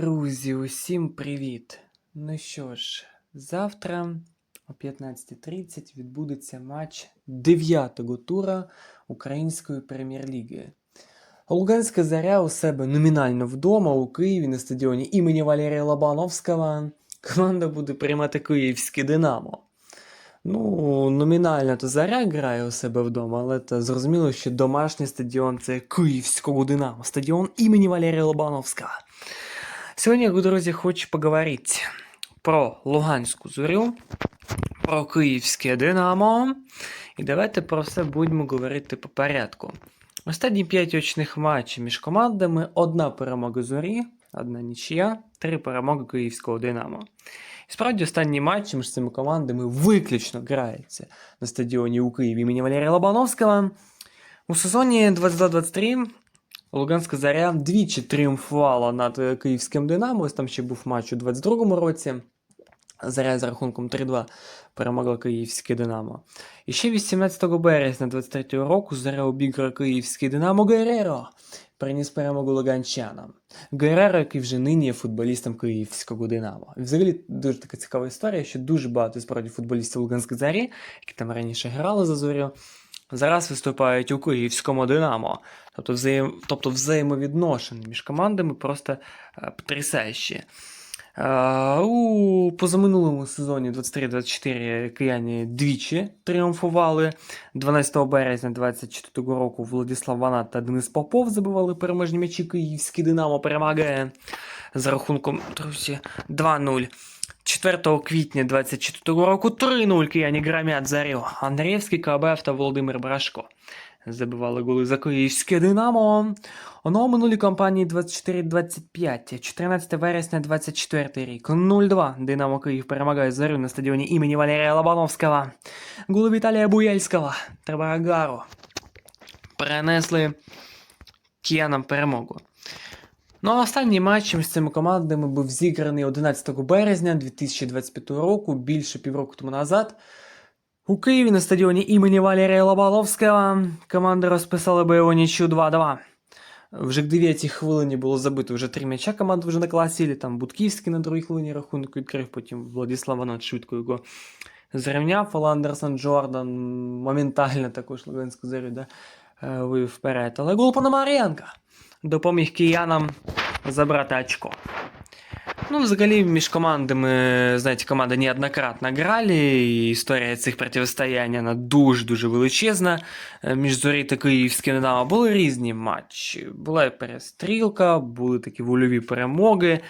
Друзі, усім привіт! Ну що ж, завтра о 15.30 відбудеться матч 9-го тура Української прем'єр-ліги. Луганська заря у себе номінально вдома у Києві на стадіоні імені Валерія Лобановського. Команда буде приймати київське Динамо. Ну, номінально то заря грає у себе вдома, але то зрозуміло, що домашній стадіон це Київського Динамо, стадіон імені Валерія Лобановського. Сьогодні, друзі, хочу поговорити про Луганську зорю, про київське Динамо. І давайте про все будемо говорити по порядку. Останні 5 очних матчів між командами: одна перемога зорі, одна нічия, три перемоги київського Динамо. І справді останні матчі між цими командами виключно граються на стадіоні у Києві імені Валерія Лобановського. У сезоні 22-23 Луганська заря двічі тріумфувала над е, київським Динамо. Ось там ще був матч у 22-му році. Заря з рахунком 3-2 перемогла київське Динамо. І ще 18 березня 23-го року заря обіграє київський Динамо Гереро. Приніс перемогу луганчанам. Гереро, який вже нині є футболістом київського Динамо. І взагалі дуже така цікава історія, що дуже багато справді футболістів Луганської зарі, які там раніше грали за зорю, зараз виступають у київському Динамо. Тобто, взаєм... тобто взаємовідношення між командами просто е, потрясаючі. Е, у позаминулому сезоні 23-24 кияні двічі тріумфували. 12 березня 24 року Владислав Ванат та Денис Попов забивали переможні м'ячі. Київський Динамо перемагає з рахунком друзі, 2-0. 4 квітня 24 року 3-0 кияні громять зарю. Андріївський Кабев та Володимир Брашко. Забивали голи за київське Динамо. Оно у минулій кампанії 24-25, 14 вересня 24 рік. 0-2. Динамо Київ перемагає зарю на стадіоні імені Валерія Лобановського. Голи Віталія Буяльського та Барагару. Перенесли киянам перемогу. Ну а останній матч між цими командами був зіграний 11 березня 2025 року, більше півроку тому назад. У Києві на стадіоні імені Валерія Лобановського команди розписали бойову нічю 2-2. Вже к 9 хвилині було забито вже три м'яча, команди вже накласили. Там Будківський на другій хвилині рахунок відкрив, потім Владислав Ванат швидко його зрівняв. Ал Андерсон Джордан моментально також Луганську зарю да, е, вивів вперед. Але гол Пономаренка допоміг киянам забрати очко. Ну, взагалі, між командами, знаєте, команди неоднократно грали, і історія цих протистоянь вона дуже-дуже величезна. Е, Між Зорі та Київським Динамо були різні матчі. Була перестрілка, були такі вольові перемоги.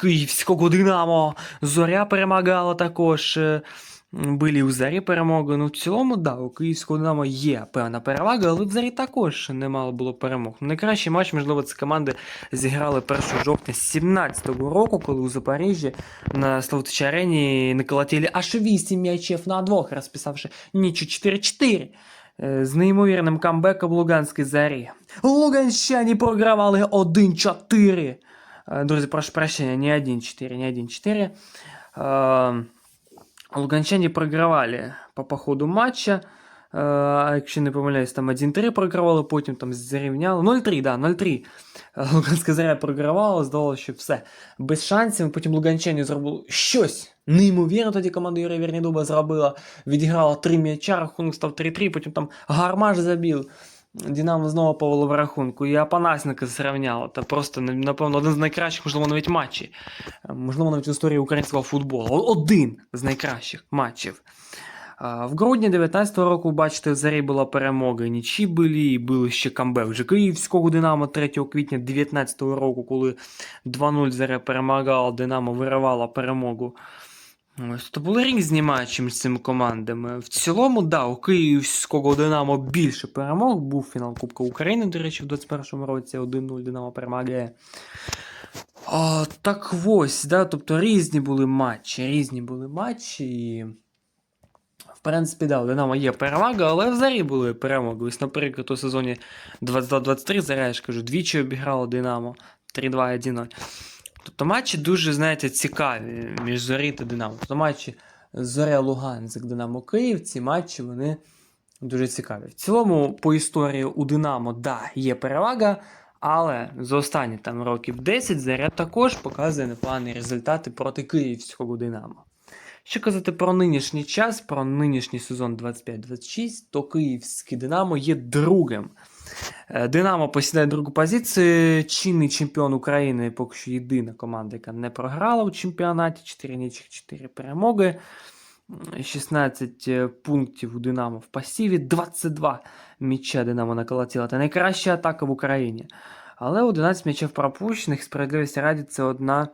Київського Динамо, Зоря перемагала також. Були у Зарі перемоги. Ну, в цілому, да, у Київського Динамо є певна перевага, але в Зарі також немало було перемог. Найкращий матч, можливо, ці команди зіграли 1 жовтня 17-го року, коли у Запоріжжі на Славутичі арені наколотили аж 8 м'ячів на двох, розписавши нічу 4-4. е, З неймовірним камбеком Луганської зарі. Луганщані програвали 1-4. Е, Друзі, прошу прощення, не 1-4, не 1-4. Луганчані програвали по, по ходу матча. Якщо не помиляюсь, там 1-3 програвали, потім там зрівняли. 0-3, да, 0-3. Е, Луганська заря програвала, здавалося, що все. Без шансів. Потім Луганчані зробили щось. Неймовірно тоді команда Юрія Вернідуба зробила. Відіграла 3 м'яча, рахунок став 3-3, потім там Гармаш забив. Динамо знову повело в рахунку, і Апанасника зрівняло. Це просто, напевно, один з найкращих, можливо, навіть матчів. Е, Можливо, навіть в історії українського футболу. Один з найкращих матчів. В грудні 19-го року, бачите, в Зарі була перемога. Нічі були, і були ще камбек. Вже Київського Динамо 3 квітня 19-го року, коли 2-0 Заря перемагала, Динамо виривала перемогу. Ось то були різні матчі між цими командами. В цілому, да, у Київського Динамо більше перемог. Був фінал Кубка України, до речі, в 21-му році 1-0 Динамо перемагає. А, так ось, да, тобто різні були матчі, різні були матчі. І... В принципі, да, у Динамо є перевага, але в Зарі були перемоги. Ось, наприклад, у сезоні 22-23 Заря, я ж кажу, двічі обіграло Динамо 3-2-1-0. Тобто матчі дуже, знаєте, цікаві між Зорі та Динамо. Тобто матчі Зоря Луганськ, Динамо Київ, ці матчі вони дуже цікаві. В цілому, по історії у Динамо, да, є перевага, Але за останні там років 10 Заря також показує непогані результати проти київського Динамо. Що казати про нинішній час, про нинішній сезон 25-26, то київське Динамо є другим. Е, Динамо посідає другу позицію. Чинний чемпіон України поки що єдина команда, яка не програла у чемпіонаті. 4 нічих, 4 перемоги. 16 е, пунктів у Динамо в пасіві, 22 м'яча Динамо наколотіло. Це найкраща атака в Україні. Але 11 м'ячів пропущених, справедливості раді, це одна.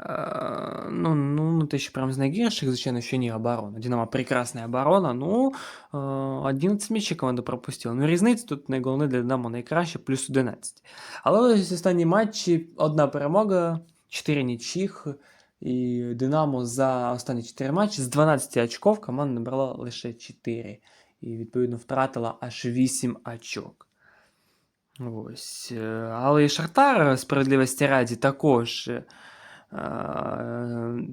Е, Ну, ну, ну, те, що прям з найгірших, звичайно, що ні оборона. Динамо прекрасна оборона, ну, е, 11 м'ячів команда пропустила. Ну, різниця тут найголовніше для Динамо найкраще, плюс 11. Але ось останні матчі одна перемога, 4 нічих. І Динамо за останні 4 матчі з 12 очков команда набрала лише 4. І, відповідно, втратила аж 8 очок. Ось. е, Але і Шахтар, справедливості раді, також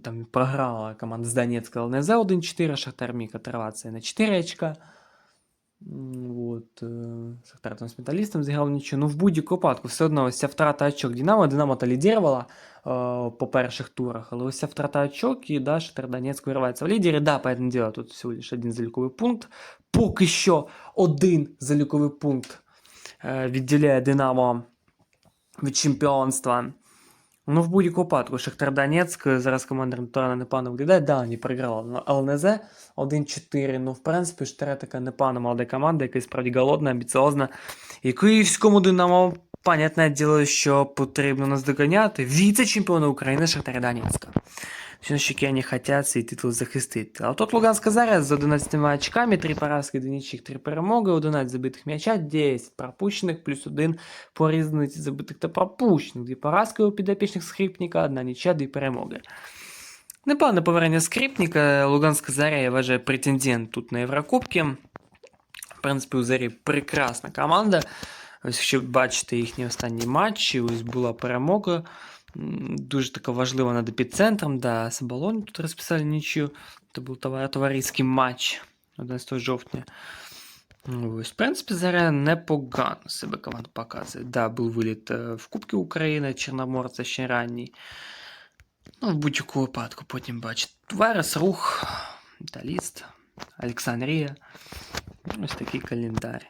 там програла команда з Донецька ЛНЗ 1-4, Шахтар міг оторватися на 4 очка. Вот. е, Шахтар там з металістом зіграв нічого. Ну, в будь-якому випадку, все одно ось ця втрата очок Динамо. Динамо та лідірувала е, по перших турах, але ось ця втрата очок, і да, Шахтар Донецьк виривається в лідері. Да, поэтому дело, тут всього лише один заліковий пункт. Поки що один заліковий пункт е, відділяє Динамо від чемпіонства. Ну, в будь-якому випадку, Шахтар Донецьк, зараз командир Турана непогано виглядає. Да, вони програли на ЛНЗ 1-4. Ну, в принципі, Штере така непогана молода команда, яка справді голодна, амбіціозна. І київському Динамо, понятне діло, що потрібно наздоганяти Віце-чемпіони України Шахтар Донецька. Все вони хотят цей титул захистити. А тут Луганська Заря з 11 очками, 3 поразки, 2 нічих, 3 перемоги, 11 забитих м'яча, 10 пропущених, плюс 1 по різниці забитих та пропущених. 2 поразки у підопічних Скрипника, 1 нічя, 2 перемоги. Непогане повернення Скрипника. Луганська Заря, я вважаю, претендент тут на Єврокубки. В принципі, у Зарі прекрасна команда. Ось якщо бачите їхні останні матчі, ось була перемога. Дуже така важлива над епіцентром. Да, Сабалон тут розписали нічию. Це був товариський матч 11 жовтня. Ось, в принципі, зараз непогано себе команда показує. Да, був виліт е, в Кубки України, Чорноморця ще ранній. Ну, в будь-якому випадку потім бачите. Верес, рух, Металіст, Олександрія. Ось такий календар.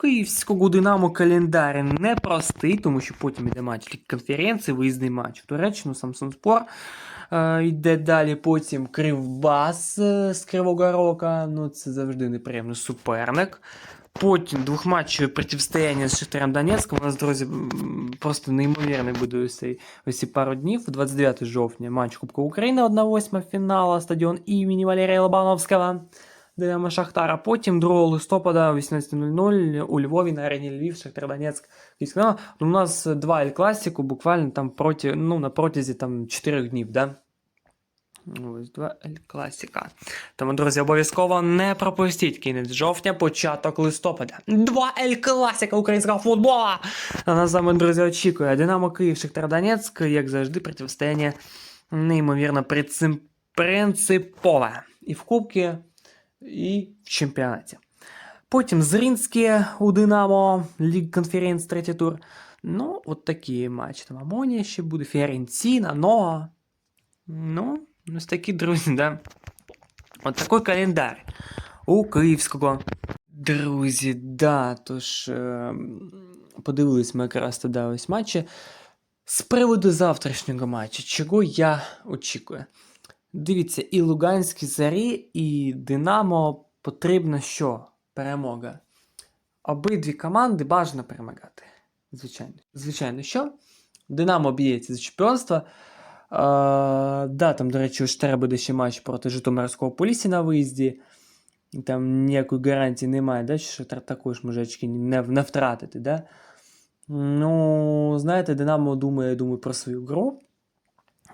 Київського Динамо календар непростий, тому що потім йде матч конференції, виїзний матч в Туреччину, Самсон Спор. Е, йде далі потім Кривбас е, з Кривого Рока. Ну, це завжди неприємний суперник. Потім двохматчеве протистояння з Шахтарем Донецьком. У нас, друзі, просто неймовірний буде ось ці пару днів. 29 жовтня матч Кубка України 1-8 фінала, стадіон імені Валерія Лобановського. Динамо Шахтара. Потім 2 листопада 18.00 у Львові на арені Львів, Шахтар Донецьк. Київський Динамо. Ну, У нас два Ель Класіку буквально там проти, ну, на протязі там 4 днів, да? Ось два Ель Класіка. Тому, друзі, обов'язково не пропустіть кінець жовтня, початок листопада. Два Ель Класіка українського футбола! А нас вами, друзі, очікує Динамо Київ, Шахтар Донецьк, як завжди, протистояння неймовірно принципове. І в Кубці, і в чемпіонаті. Потім Зринське у Динамо, Ліг Конференц, третій тур. Ну, от такі матчі. Там Амонія ще буде, Фіорентіна, Ноа. Ну, ось такі друзі, да. От такий календар у Київського. Друзі, да, тож е, подивились ми якраз тоді ось матчі. З приводу завтрашнього матчу, чого я очікую? Дивіться, і Луганській зарі, і Динамо потрібно що? Перемога. Обидві команди бажано перемагати. Звичайно. Звичайно, що? Динамо б'ється за чемпіонство. Е, да, там, до речі, у Штера буде ще матч проти Житомирського Полісі на виїзді. Там ніякої гарантії немає, да, що Шахтар також може очки не, не втратити. Да? Ну, знаєте, Динамо думає, думає про свою гру.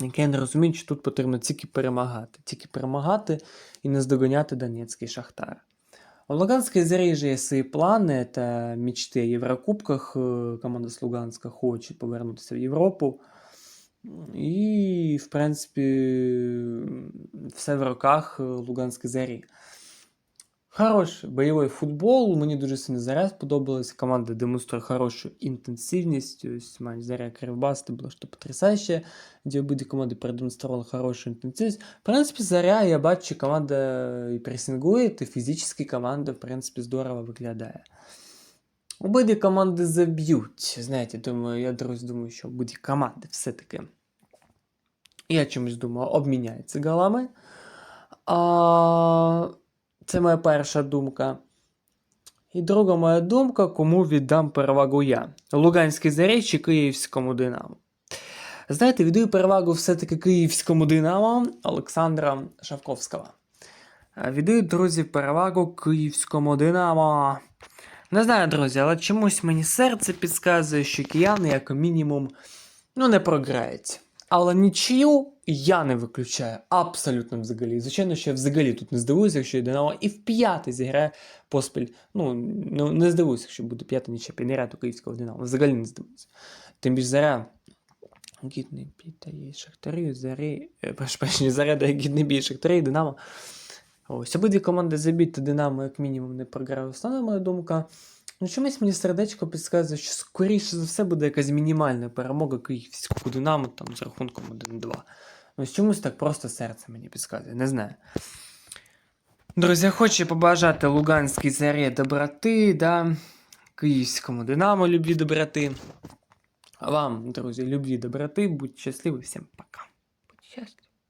Яке не розуміють, що тут потрібно тільки перемагати. Тільки перемагати і не здогоняти Донецький Шахтар. У Луганській зарі же є свої плани та мечти в Єврокубках. Е, Команда з Луганська хоче повернутися в Європу. І, в принципі, все в руках Луганської зарі. Хороший бойовий футбол. Мені дуже сильно заря сподобалась. Команда демонструє хорошу інтенсивність. Ось матч Заря Кривбас, це було що потрясающе, де обидві команди продемонстрували хорошу інтенсивність. В принципі, Заря, я бачу, команда і пресингує, і фізично команда, в принципі, здорово виглядає. Обидві команди заб'ють. Знаєте, думаю, я друзі думаю, що обидві команди все-таки. Я чомусь думаю, обміняються голами. А, це моя перша думка. І друга моя думка, кому віддам перевагу я. Луганській зарі чи Київському Динамо. Знаєте, віддаю перевагу все-таки Київському Динамо Олександра Шавковського. А Віддаю, друзі, перевагу Київському Динамо. Не знаю, друзі, але чомусь мені серце підказує, що кияни, як мінімум, ну, не програють. Але нічию я не виключаю абсолютно взагалі. Звичайно, що я взагалі тут не здивуюся, якщо Динамо і в п'ятий зіграє поспіль. Ну, не здивуюся, якщо буде п'ята нічия підряд у київського Динамо. Взагалі не здивуюся. Тим більше заря. Гідний бій дає Шахтарю, зарі. е, прошу прощення, заря дає гідний бій Шахтарі, Динамо. Ось обидві команди забіть, то Динамо, як мінімум, не програє. Основна моя думка. Ну, чомусь мені сердечко підказує, що скоріше за все буде якась мінімальна перемога київського Динамо там з рахунком 1-2. Ось чомусь так просто серце мені підказує, не знаю. Друзі, хочу побажати Луганській зарі доброти, да, Київському Динамо любві доброти. А вам, друзі, любві доброти, будьте щасливі, всім пока. Будьте щасливі.